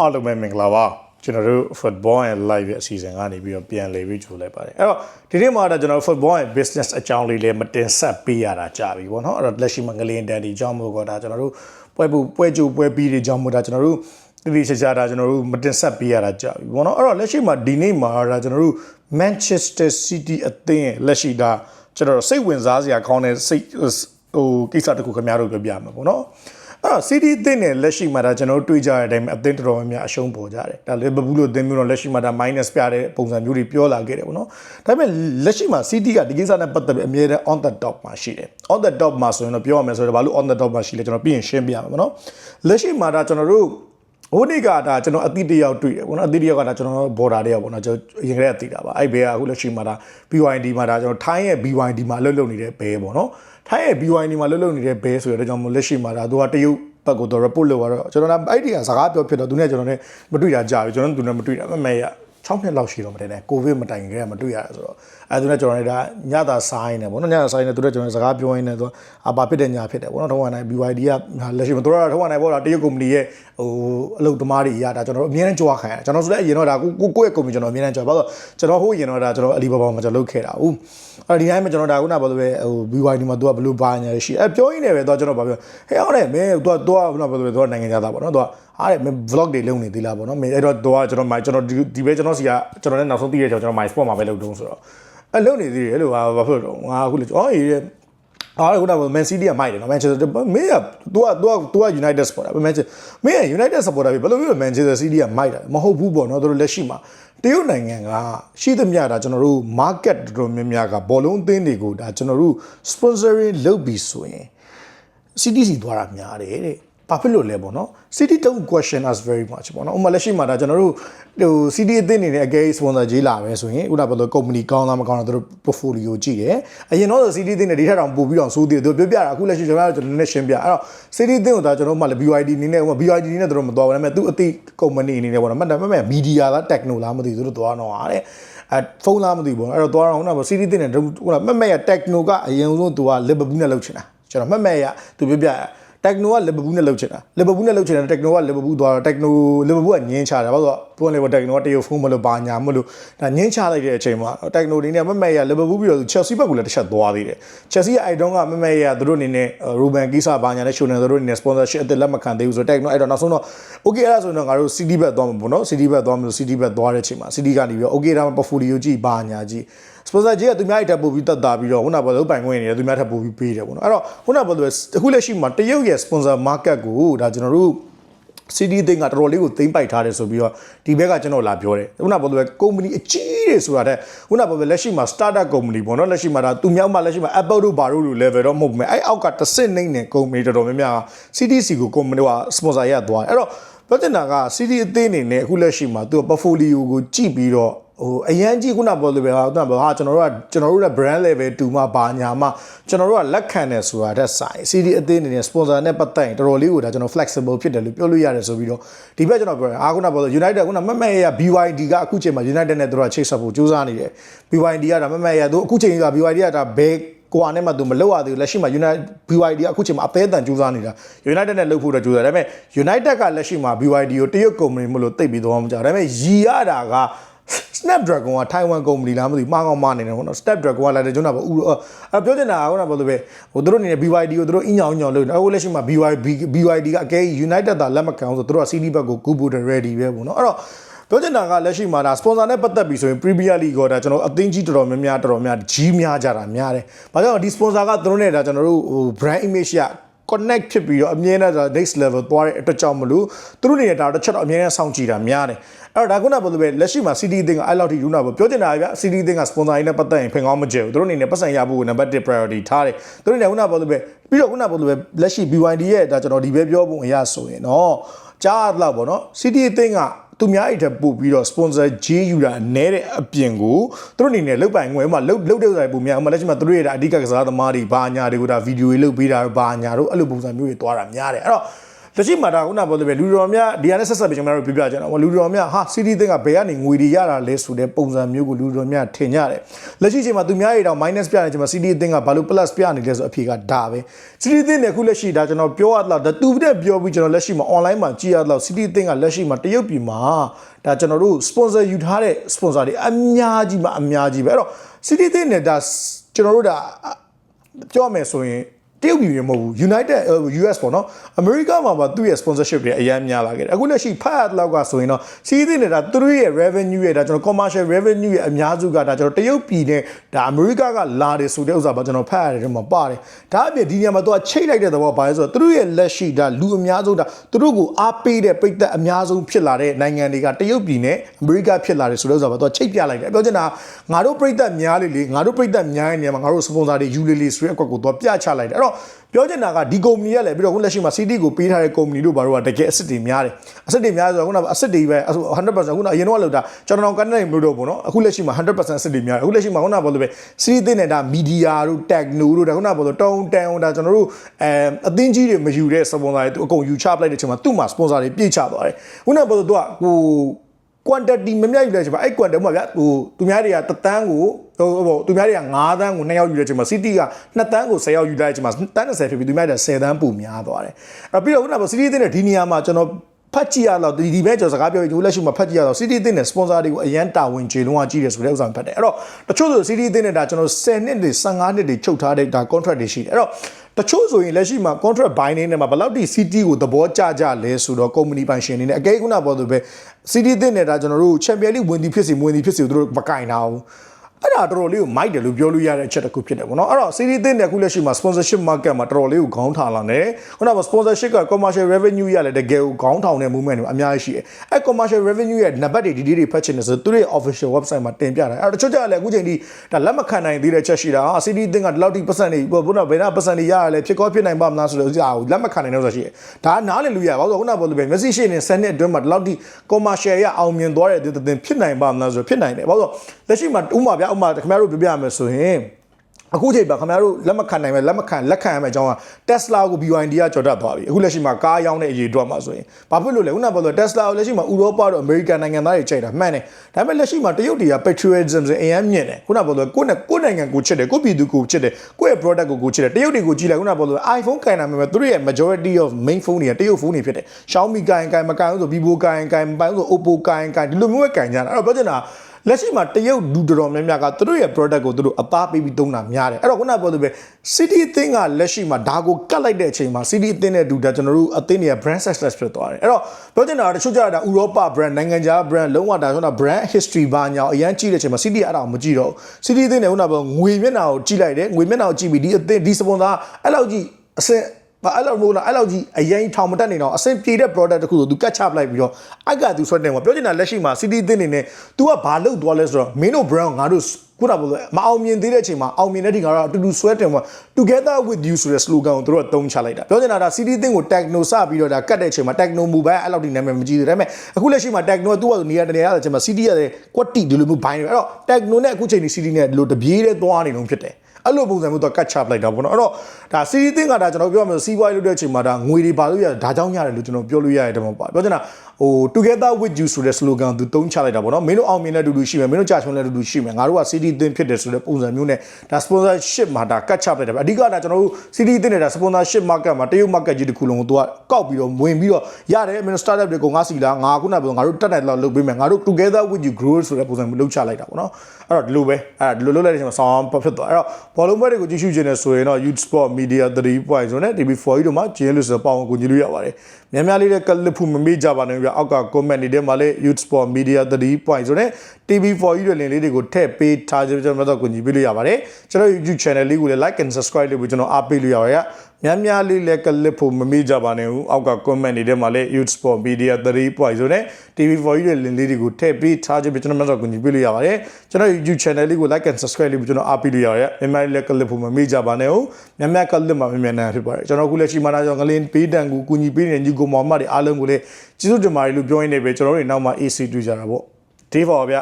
အားလုံးပဲမင်္ဂလာပါကျွန်တော်တို့ football and live ရဲ့အစီအစဉ်ကနေပြီးတော့ပြန်လည်ပြီးကြိုလိုက်ပါတယ်အဲ့တော့ဒီနေ့မှာတော့ကျွန်တော် football and business အကြောင်းလေးလည်းမတင်ဆက်ပေးရတာကြာပြီပေါ့နော်အဲ့တော့လက်ရှိမှာငလင်းတန်ဒီအကြောင်းမို့တော့ဒါကျွန်တော်တို့ပွဲပူပွဲကြိုပွဲပြီးတွေအကြောင်းမို့ဒါကျွန်တော်တို့တိတိကျကျဒါကျွန်တော်တို့မတင်ဆက်ပေးရတာကြာပြီပေါ့နော်အဲ့တော့လက်ရှိမှာဒီနေ့မှာဒါကျွန်တော်တို့ Manchester City အသင်းရဲ့လက်ရှိဒါကျွန်တော်တို့စိတ်ဝင်စားစရာကောင်းတဲ့စိတ်ဟိုကိစ္စတစ်ခုခင်ဗျားတို့ပြောပြမှာပေါ့နော် အဲ့တော့ CD အသင်းနဲ့လက်ရှိမှာဒါကျွန်တော်တို့တွေးကြတဲ့အတိုင်းအသင်းတော်တော်များများအရှုံးပေါ်ကြတယ်ဒါလီဗာပူးလို့အသင်းမျိုးတော့လက်ရှိမှာဒါ minus ပြတဲ့ပုံစံမျိုးတွေပြောလာခဲ့တယ်ပေါ့နော်ဒါပေမဲ့လက်ရှိမှာ CD ကဒီကိစ္စနဲ့ပတ်သက်ပြီးအမြဲတမ်း on the top မှာရှိတယ် on the top မှာဆိုရင်တော့ပြောရမယ်ဆိုတော့ဘာလို့ on the top မှာရှိလဲကျွန်တော်ပြင်ရှင်းပြရမှာပေါ့နော်လက်ရှိမှာဒါကျွန်တော်တို့ ဟိုနေ့ကဒါကျွန်တော်အတိတယောက်တွေ့တယ်ပေါ့နော်အတိတယောက်ကဒါကျွန်တော်ဘော်ဒါတယောက်ပေါ့နော်ကျွန်တော်အရင်ကတည်းကသိတာပါအဲ့ဘဲကအခုလက်ရှိမှာဒါ BYD မှာဒါကျွန်တော်ထိုင်းရဲ့ BYD မှာလှုပ်လှုပ်နေတဲ့ဘဲပေါ့နော်ထိုင်းရဲ့ BYD မှာလှုပ်လှုပ်နေတဲ့ဘဲဆိုရတဲ့ကြောင့်မို့လက်ရှိမှာဒါသူကတရုတ်ဘက်ကိုတော့ report လုပ်ရတော့ကျွန်တော်ကအဲ့ဒီကစကားပြောဖြစ်တော့သူနဲ့ကျွန်တော်နဲ့မတွေ့တာကြာပြီကျွန်တော်သူနဲ့မတွေ့တာမမဲရ 6နှစ်လောက်ရှိတော့မတည်နဲ့ကိုဗစ်မတိုင်ခင်ကမတွေ့ရတာဆိုတော့အဲသူနဲ့ကျွန်တော်နဲ့ဒါညတာဆိုင်းနေပေါ့နော်ညတာဆိုင်းနေသူနဲ့ကျွန်တော်စကားပြောရင်းနဲ့သူအပါဖြစ်တဲ့ညာဖြစ်တယ်ပေါ့နော်ထုံးဝနိုင် BYD ကလက်ရှိမှာသူတို့ကထုံးဝနိုင်ပေါ့လားတရုတ်ကုမ္ပဏီရဲ့ဟိုအလုပ်သမားတွေအရဒါကျွန်တော်တို့အမြဲတမ်းကြွားခံရကျွန်တော်ဆိုလည်းအရင်တော့ဒါကိုကိုယ့်ရဲ့ကုမ္ပဏီကျွန်တော်အမြဲတမ်းကြွားဘာလို့ကျွန်တော်ဟိုအရင်တော့ဒါကျွန်တော်အလီဘာဘာမှာကျွန်တော်လုပ်ခဲ့တာဟုတ်အဲ့ဒီတိုင်းမှာကျွန်တော်ဒါခုနကဘာလို့ပဲဟို BYD မှာသူကဘလို့ဘာညာရှိအဲပြောရင်းနဲ့ပဲတော့ကျွန်တော်ဘာပြောဟဲ့အောင်နဲ့မင်းသူကသူကဘလို့ဘာလို့လဲသူကနိုင်ငံသားပေါ့နော်သူကအားတဲ့ vlog တွေလုပ်နေသေးလားပေါ့နော်မင်းအဲ့တော့သူကကျွန်တော်မိုင်ကျွန်တော်ဒီပဲကျွန်တော်စီကကျွန်တော်လည်းနောက်ဆုံးသိရတဲ့ကျွန်တော် my sport မှာပဲလုပ်တုံးဆိုတော့အဲလုပ်နေသေးတယ်လို့ဘာဖြစ်လို့ငါအခုလေအော်ရေးအားခုနက Man City ကမိုက်တယ်နော် Manchester မင်းက तू က तू က तू က United supporter ပဲ Manchester မင်းက United supporter ပဲဘယ်လိုမျိုး Manchester City ကမိုက်တာမဟုတ်ဘူးပေါ့နော်တို့လက်ရှိမှာတရုတ်နိုင်ငံကရှိသမျှဒါကျွန်တော်တို့ market တော်တော်များများကဘောလုံးအသင်းတွေကိုဒါကျွန်တော်တို့ sponsoring လုပ်ပြီးဆိုရင် CDC သွားတာများတယ်တဲ့ ဘာဖြစ်လို့လဲပေါ့နော် city don't question us very much ပေါ့နော်ဥပမာလက်ရှိမှာဒါကျွန်တော်တို့ဟို city အသင်းနေနဲ့အကဲ sponsor ကြီးလာပဲဆိုရင်ဥပမာဘယ်လို company ကောင်းလားမကောင်းလားသူတို့ portfolio ကြည့်တယ်အရင်တော့ city အသင်းနဲ့ဒီထက်တောင်ပို့ပြီးတော့စိုးသေးတယ်သူပြောပြတာအခုလက်ရှိကျွန်တော်တို့ကျွန်တော်နည်းရှင်းပြအဲ့တော့ city အသင်းကိုဒါကျွန်တော်မှလည်း BYD အနေနဲ့ဥပမာ BYD အနေနဲ့သူတို့မသွားဘူးဒါပေမဲ့သူအသိ company အနေနဲ့ပေါ့နော်မှတ်တယ်မှတ်မယ် media လား techno လားမသိဘူးသူတို့သွားတော့ဟာတဲ့အဲဖုန်းလားမသိဘူးပေါ့အဲ့တော့သွားတော့ခုနက city အသင်းနဲ့ဟိုမှတ်မဲ့ရ techno ကအရင်ဆုံးသူက liverpool နဲ့လုပ်ချင်တာကျွန်တော်မှတ်မဲ့ရသူပြောပြ တက်နိုကလီဗာပူးနဲ့လှုပ်ချင်တာလီဗာပူးနဲ့လှုပ်ချင်တယ်တက်နိုကလီဗာပူးသွားတော့တက်နိုလီဗာပူးကညင်းချတာဘာလို့ဆိုတော့ပွင့်လေတက်နိုကတရုတ်ဖုန်းမလို့ပါညာမလို့ဒါညင်းချလိုက်တဲ့အချိန်မှာတက်နိုဒီနဲ့မမဲရလီဗာပူးပြီးတော့ချယ်ဆီဘက်ကလည်းတစ်ချက်သွားသေးတယ်ချယ်ဆီရဲ့အိုက်တုံးကမမဲရသူတို့အနေနဲ့ရူဘန်ကီဆာပါညာနဲ့ရှိုနေသူတို့အနေနဲ့ sponsorship အသစ်လက်မခံသေးဘူးဆိုတော့တက်နိုအဲ့တော့နောက်ဆုံးတော့ okay အဲ့ဒါဆိုရင်တော့ငါတို့ CD ဘက်သွားမှာပေါ့နော် CD ဘက်သွားမှာလို့ CD ဘက်သွားတဲ့အချိန်မှာ CD ကနေပြီးတော့ okay ဒါမှ portfolio ကြည့်ပါညာကြည့် sponsor ကြီးကသူများအိတ်တက်ပို့ပြီးတက်တာပြီးတော့ခုနကဘာလို့ပိုင်ခွင့်နေတယ်သူများထပ်ပို့ပြီးပေးတယ်ပေါ့နော်အဲ့တော့ခုနကဘာလို့အခုလက်ရှိမှာတရုတ်ရဲ့ sponsor market ကိုဒါကျွန်တော်တို့ CD သိန်းကတော်တော်လေးကိုသိမ်းပိုက်ထားတယ်ဆိုပြီးတော့ဒီဘက်ကကျွန်တော်လာပြောတယ်ခုနကဘာလို့လဲကုမ္ပဏီအကြီးတွေဆိုတာတဲ့ခုနကဘာလို့လက်ရှိမှာ startup ကုမ္ပဏီပေါ့နော်လက်ရှိမှာဒါသူမြောက်မှာလက်ရှိမှာ Apple တို့ဘာတို့လို level တော့မဟုတ်ဘူးအဲ့အောက်ကတစ်စစ်နှိမ့်နေကုမ္ပဏီတော်တော်များများ CDC ကိုကုမ္ပဏီက sponsor ရသွားအဲ့တော့ပြောချင်တာက CD အသေးအနေနဲ့အခုလက်ရှိမှာသူက portfolio ကိုကြည့်ပြီးတော့ ဟိုအရန်ကြီးခုနပေါ်လို့ပဲဟာခုနပေါ်ဟာကျွန်တော်တို့ကကျွန်တော်တို့ရဲ့ brand level 2မှာဘာညာမှာကျွန်တော်တို့ကလက်ခံတယ်ဆိုတာတဲ့ဆိုင် CD အသေးအနေနဲ့ sponsor နဲ့ပတ်သက်ရင်တော်တော်လေးကိုဒါကျွန်တော် flexible ဖြစ်တယ်လို့ပြောလို့ရတယ်ဆိုပြီးတော့ဒီဘက်ကျွန်တော်ပြောတယ်အားခုနပေါ်လို့ United ခုနမမရ BYD ကအခုချိန်မှာ United နဲ့တို့ကချိတ်ဆက်ဖို့ကြိုးစားနေတယ် BYD ကဒါမမရသူအခုချိန်က BYD ကဒါဘဲကိုအနေမှာသူမလောက်ရသေးဘူးလက်ရှိမှာ United BYD ကအခုချိန်မှာအသေးအတန်ကြိုးစားနေတာ United နဲ့လှုပ်ဖို့တော့ကြိုးစားတယ်ဒါပေမဲ့ United ကလက်ရှိမှာ BYD ကိုတရုတ်ကုမ္ပဏီမလို့တိတ်ပြီးသွားမှမကြဒါပေမဲ့ရီရတာက Snapdragon က Taiwan ကုမ္ပဏီလားမသိဘူးမှားကောင်းမှားနေတယ်ပေါ့နော် Snapdragon ကလည်းကျွန်တော်ကဥအဲ့ပြောချင်တာကခုနကဘာလို့ပဲဟိုသူတို့အနေနဲ့ BYD ကိုသူတို့အင်းညောင်ညောင်လုပ်တယ်အခုလက်ရှိမှာ BYD BYD ကအကဲ United တာလက်မခံအောင်ဆိုသူတို့က CD ဘက်ကိုကူဖို့ ready ပဲပေါ့နော်အဲ့တော့ပြောချင်တာကလက်ရှိမှာဒါ sponsor နဲ့ပတ်သက်ပြီးဆိုရင် Premier League ကဒါကျွန်တော်အသင်းကြီးတော်တော်များများတော်တော်များကြီးများကြတာများတယ်။ဘာကြောင့်ဒီ sponsor ကသူတို့နဲ့ဒါကျွန်တော်တို့ဟို brand image ရ connect ဖြစ်ပြီးတော့အမြဲတမ်း next level သွားတဲ့အတွက်ကြောင့်မလို့သူတို့နေတဲ့ဒါတစ်ချက်တော့အမြဲတမ်းစောင့်ကြည့်တာများတယ်အဲ့တော့ဒါကုနာဘယ်လိုပဲလက်ရှိမှာ CD အသင်းကအဲ့လောက်ထိယူနာပေါ့ပြောချင်တာဗျ CD အသင်းက sponsor ရင်းနဲ့ပတ်သက်ရင်ဖင်ကောင်းမကျဘူးသူတို့အနေနဲ့ပတ်စံရဖို့ကို number 1 priority ထားတယ်သူတို့အနေနဲ့ကုနာဘယ်လိုပဲပြီးတော့ကုနာဘယ်လိုပဲလက်ရှိ BYD ရဲ့ဒါကျွန်တော်ဒီပဲပြောပုံအရဆိုရင်တော့ကြားရတော့ဗောနော် CD အသင်းက သူများအိတ်ထပ်ပို့ပြီးတော့ sponsor ဂျေးယူတာနဲတဲ့အပြင်ကိုသူတို့အနေနဲ့လုတ်ပိုင်ငွေမှာလုတ်လုတ်တဲ့ဆိုင်ပုံများဥပမာလက်ရှိမှာသူတို့ရဲ့အဓိကကစားသမားတွေဘာညာတွေကိုဒါဗီဒီယိုတွေလုတ်ပေးတာဘာညာတို့အဲ့လိုပုံစံမျိုးတွေတွားတာများတယ်အဲ့တော့ လက်ရှိမှာဒါခုနပြောလို့ပဲလူတော်များဒီကနေ့ဆက်ဆက်ပြီးကျွန်တော်တို့ပြပြကြအောင်လူတော်များဟာစီတီသင်းကဘယ်ကနေငွေတွေရတာလဲဆိုတဲ့ပုံစံမျိုးကိုလူတော်များထင်ကြတယ်လက်ရှိချိန်မှာသူများတွေတော့ minus ပြနေချိန်မှာစီတီသင်းကဘာလို့ plus ပြနေလဲဆိုအဖြေကဒါပဲစီတီသင်းနဲ့ခုလက်ရှိဒါကျွန်တော်ပြောရတော့ဒါသူတဲ့ပြောပြီးကျွန်တော်လက်ရှိမှာ online မှာကြည့်ရတော့စီတီသင်းကလက်ရှိမှာတရုတ်ပြည်မှာဒါကျွန်တော်တို့ sponsor ယူထားတဲ့ sponsor တွေအများကြီးမှာအများကြီးပဲအဲ့တော့စီတီသင်းနဲ့ဒါကျွန်တော်တို့ဒါပြောမယ်ဆိုရင် တရုတ်ပြည်မဟုတ်ဘူး United US ပေါ့နော် America မှာပါသူ့ရဲ့ sponsorship တွေအများများလာခဲ့တယ်အခုလက်ရှိဖတ်ရလောက်ကဆိုရင်တော့စီးသင်းနေတာသူတို့ရဲ့ revenue ရဲ့ဒါကျွန်တော် commercial revenue ရဲ့အများစုကဒါကျွန်တော်တရုတ်ပြည်နဲ့ဒါ America ကလာတယ်ဆိုတဲ့ဥစ္စာပါကျွန်တော်ဖတ်ရတယ်ဒီမှာပါတယ်ဒါအပြင်ဒီနေရာမှာသူကချိတ်လိုက်တဲ့သဘောပါလဲဆိုတော့သူတို့ရဲ့လက်ရှိဒါလူအများဆုံးဒါသူတို့ကိုအားပေးတဲ့ပိတ်သက်အများဆုံးဖြစ်လာတဲ့နိုင်ငံတွေကတရုတ်ပြည်နဲ့ America ဖြစ်လာတယ်ဆိုတဲ့ဥစ္စာပါသူကချိတ်ပြလိုက်တယ်ပြောချင်တာငါတို့ပိတ်သက်များလေလေငါတို့ပိတ်သက်များတဲ့နေရာမှာငါတို့ sponsor တွေယူလေလေဆိုတဲ့အကွက်ကိုသူကပြချလိုက်တယ်အဲ့တော့ပြောချင်တာကဒီကုမ္ပဏီကလည်းပြီးတော့ခုလက်ရှိမှာ CD ကိုပေးထားတဲ့ကုမ္ပဏီတို့ဘာလို့ကတကယ်အစ်စ်တွေများတယ်အစ်စ်တွေများဆိုတော့ခုနကအစ်စ်တွေပဲ100%ခုနအရင်တော့လောက်တာကျွန်တော်ကန်တဲ့မျိုးတော့ပေါ့နော်အခုလက်ရှိမှာ100%အစ်စ်တွေများတယ်အခုလက်ရှိမှာခုနကဘာလို့ပဲ CD သိနေတာမီဒီယာတို့ techno တို့ဒါခုနကဘာလို့တုံးတန်ဒါကျွန်တော်တို့အဲအသင်းကြီးတွေမယူတဲ့ sponsor တွေသူအကုန်ယူချပလိုက်တဲ့အချိန်မှာသူ့မှာ sponsor တွေပြည့်ချသွားတယ်ခုနကဘာလို့သူကဟို quantity မမြတ်ယူတဲ့အချိန်မှာအဲ့ quantity မှာဗျာဟိုသူများတွေကတန်းကိုဟိုဟိုသူများတွေက9တန်းကို2ယောက်ယူတဲ့အချိန်မှာ City က2တန်းကို10ယောက်ယူလိုက်တဲ့အချိန်မှာတန်း30ဖြစ်ပြီးသူများတွေက10တန်းပိုများသွားတယ်အဲ့ပြီးတော့ခုနက City တဲ့ဒီနေရာမှာကျွန်တော်ဖတ်ကြည့်ရတော့ဒီဒီပဲကျွန်တော်စကားပြောရင်ဒီလက်ရှိမှာဖတ်ကြည့်ရတော့ City အသင်းနဲ့ sponsor တွေကိုအရန်တာဝန်ကျေလုံးဝကြီးတယ်ဆိုတဲ့ဥစ္စာဖတ်တယ်အဲ့တော့တချို့ဆို City အသင်းနဲ့ဒါကျွန်တော်10နှစ်တွေ15နှစ်တွေချုပ်ထားတဲ့ဒါ contract တွေရှိတယ်အဲ့တော့ တချို့ဆိုရင်လက်ရှိမှာ contract binding နဲ့မှာဘယ်လောက်ထိ CT ကိုသဘောကျကြလဲဆိုတော့ company ပိုင်ရှင်တွေနဲ့အကဲခုနပေါ်သူပဲ CT အသင်းနဲ့ဒါကျွန်တော်တို့ Champion League ဝင်သည်ဖြစ်စီမဝင်သည်ဖြစ်စီတို့မကင်တာဘူး အဲ့ဒါတော်တော်လေးကိုမိုက်တယ်လို့ပြောလို့ရတဲ့အချက်တစ်ခုဖြစ်တယ်ပေါ့နော်အဲ့တော့ series သင်းတဲ့ခုလက်ရှိမှာ sponsorship market မှာတော်တော်လေးကိုခေါင်းထောင်လာတယ်ခုနက sponsorship က commercial revenue ရလည်းတကယ်ကိုခေါင်းထောင်တဲ့ movement တွေအများကြီးရှိတယ်အဲ့ commercial revenue ရဲ့နံပါတ်တွေဒီဒီတွေဖတ်ချင်တယ်ဆိုသူတို့ရဲ့ official website မှာတင်ပြတယ်အဲ့တော့တချို့ကြလည်းအခုချိန်ထိဒါလက်မခံနိုင်သေးတဲ့ချက်ရှိတာဟာ series သင်းကဒီလောက်ထိပတ်စံတွေဘုရားဘယ်နာပတ်စံတွေရရလဲဖြစ်ကောဖြစ်နိုင်ပါမလားဆိုတော့ဥစ္စာကိုလက်မခံနိုင်တော့ဆိုရှိတယ်ဒါနားလည်လို့ရပါဘူးခုနကပြောလို့ပဲ Messi ရှိနေစနစ်အတွင်းမှာဒီလောက်ထိ commercial ရအောင်မြင်သွားတဲ့သင်းဖြစ်နိုင်ပါမလားဆိုတော့ဖြစ်နိုင်တယ်ဘာလို့လက်ရှိမှာဥမာဗျာဥမာခင်ဗျားတို့ပြပြမယ်ဆိုရင်အခုချိန်ပါခင်ဗျားတို့လက်မခံနိုင်မဲ့လက်မခံလက်ခံရမယ့်အကြောင်းက Tesla ကို BYD ကကြော်တတ်သွားပြီအခုလက်ရှိမှာကားရောင်းတဲ့အရေးအတွက်မှာဆိုရင်ဘာဖြစ်လို့လဲခုနကပြောလို့ Tesla ကိုလက်ရှိမှာဥရောပတို့ American နိုင်ငံသားတွေကြိုက်တာမှန်တယ်ဒါပေမဲ့လက်ရှိမှာတရုတ်တွေက patriotism ဆိုအရင်မြင့်တယ်ခုနကပြောလို့ကိုယ့်နဲ့ကိုယ့်နိုင်ငံကိုချစ်တယ်ကိုယ့်ပြည်သူကိုချစ်တယ်ကိုယ့်ရဲ့ product ကိုကိုချစ်တယ်တရုတ်တွေကိုကြည့်လိုက်ခုနကပြောလို့ iPhone ကင်တာမဲ့သူတို့ရဲ့ majority of main phone တွေကတရုတ်ဖုန်းတွေဖြစ်တယ် Xiaomi ကင်ကင်မကင်ဆို Vivo ကင်ကင်မပိုင်ဆို Oppo ကင်ကင်ဒီလိုမျိုးပဲကင်ကြတာအဲ့တော့ပြောချင်တာ လက်ရှိမှာတရုတ်လူတော်တော်များများကသူတို့ရဲ့ product ကိုသူတို့အသားပေးပြီးသုံးတာများတယ်အဲ့တော့ခုနကပြောသူပဲ city အသင်းကလက်ရှိမှာဒါကိုကတ်လိုက်တဲ့အချိန်မှာ city အသင်းနဲ့ဒူတာကျွန်တော်တို့အသင်းတွေက brand success ဖြစ်သွားတယ်အဲ့တော့ပြောချင်တာကတချို့ကြတာဥရောပ brand နိုင်ငံခြား brand လုံးဝဒါဆိုတော့ brand history ဘာညာအရန်ကြည့်တဲ့အချိန်မှာ city အဲ့ဒါကိုမကြည့်တော့ city အသင်းနဲ့ခုနကပြောငွေမျက်နှာကိုကြည့်လိုက်တယ်ငွေမျက်နှာကိုကြည့်ပြီးဒီအသင်းဒီ sponsor အဲ့လောက်ကြီးအဆင့် ဘာအဲ့လိုမျိုးလားအဲ့လိုကြီးအရင်ထောင်မတက်နေတော့အစင်ပြေတဲ့ product တခုကို तू ကတ်ချပလိုက်ပြီးတော့အကသူဆွဲတယ်ကွာပြောချင်တာလက်ရှိမှာ city သင်းနေနဲ့ तू ကဘာလုပ်သွားလဲဆိုတော့မင်းတို့ brand ငါတို့ခုနကပြောမအောင်မြင်သေးတဲ့အချိန်မှာအောင်မြင်တဲ့ဒီကတော့အတူတူဆွဲတင်မှာ together with you ဆိုတဲ့ slogan ကိုတို့ကသုံးချလိုက်တာပြောချင်တာဒါ city သင်းကို techno စပြီးတော့ဒါကတ်တဲ့အချိန်မှာ techno move ပဲအဲ့လောက်ဒီနာမည်မကြီးသေးဒါပေမဲ့အခုလက်ရှိမှာ techno ကသူ့ဟာသူနေရာတနေရာတဲ့အချိန်မှာ city ရတဲ့ quality ဒီလိုမျိုးဘိုင်းတယ်အဲ့တော့ techno နဲ့အခုချိန်ဒီ city နဲ့ဒီလိုတပြေးတဲ့သွားနေလုံးဖြစ်တယ် အဲ့လိုပုံစံမျိုးတော့ကတ်ချပလိုက်တာပေါ့နော်အဲ့တော့ဒါစီးရီးသင်းကဒါကျွန်တော်ပြောမယ်စီးပွားရေးလုပ်တဲ့အချိန်မှာဒါငွေတွေပါလို့ရတယ်ဒါကြောင့်ရတယ်လို့ကျွန်တော်ပြောလို့ရတယ်တော့ပါပြောချင်တာဟို together with you ဆိုတဲ့ slogan သူတုံးချလိုက်တာပေါ့နော်မင်းတို့အောင်မြင်တဲ့တူတူရှိမယ်မင်းတို့ကြာချုံတဲ့တူတူရှိမယ်ငါတို့က CD သင်းဖြစ်တယ်ဆိုတဲ့ပုံစံမျိုးနဲ့ဒါ sponsorship မှာဒါကတ်ချပလိုက်တယ်အဓိကဒါကျွန်တော်တို့ CD သင်းနဲ့ဒါ sponsorship market မှာတရုတ် market ကြီးတစ်ခုလုံးကိုသူကကောက်ပြီးတော့ဝင်ပြီးတော့ရတယ်မင်းတို့ startup တွေကိုငါစီလာငါခုနကပြောငါတို့တက်နိုင်လောက်လုပ်ပေးမယ်ငါတို့ together with you grow ဆိုတဲ့ပုံစံမျိုးလုပ်ချလိုက်တာပေါ့နော်အဲ့တော့ဒီလိုပဲအဲ့ဒီလိုလုပ်လိုက်တဲ့အချိန်မှာဆောင်းဖြစ်သွားအဲ့တော့ဘောလုံးပွဲတွေကိုကြည့်ရှုခြင်းနဲ့ဆိုရင်တော့ Youth Sport Media 3ဆိုနဲ့ TV4 ကြီးတို့မှာဂျင်းလို့ဆိုပေါအောင်ကိုကြည့်လို့ရပါတယ်များများလေးတဲ့ကလစ်ဖူမမေ့ကြပါနဲ့ပြအောက်က comment တွေထဲမှာလည်း Youth Sport Media 3 point ဆိုနဲ့ TV4 ကြီးတွေလင်လေးတွေကိုထည့်ပေးထားကြကျွန်တော်တို့ကိုကြည့်ပေးလို့ရပါတယ်ကျွန်တော် YouTube channel လေးကိုလည်း like and subscribe လုပ်ပြီးကျွန်တော်အားပေးလို့ရပါတယ် များများလေးလည်းကလစ်ဖို့မမေ့ကြပါနဲ့ဦးအောက်က comment တွေထဲမှာလည်း Youth Sport Media 3 point ဆိုနဲ့ TV4 ကြီးတွေလင်လေးတွေကိုထည့်ပေးထားကြပြီးကျွန်တော်တို့ကိုကြည့်ပေးလို့ရပါတယ်ကျွန်တော် YouTube channel လေးကို like and subscribe လုပ်ပြီးကျွန်တော်အားပေးလို့ရပါတယ်များများလေးလည်းကလစ်ဖို့မမေ့ကြပါနဲ့ဦးများများကလစ်မှာမြန်မြန်နိုင်ဖြစ်ပါတယ်ကျွန်တော်ခုလက်ရှိမှာတော့ငလင်းပေးတန်ကိုကူညီပေးနေတဲ့ညီကိုမောင်မတွေအားလုံးကိုလည်းကျေးဇူးတင်ပါတယ်လို့ပြောရင်းနဲ့ပဲကျွန်တော်တို့နောက်မှာ AC တွေ့ကြတာပေါ့ဒီပါဗျ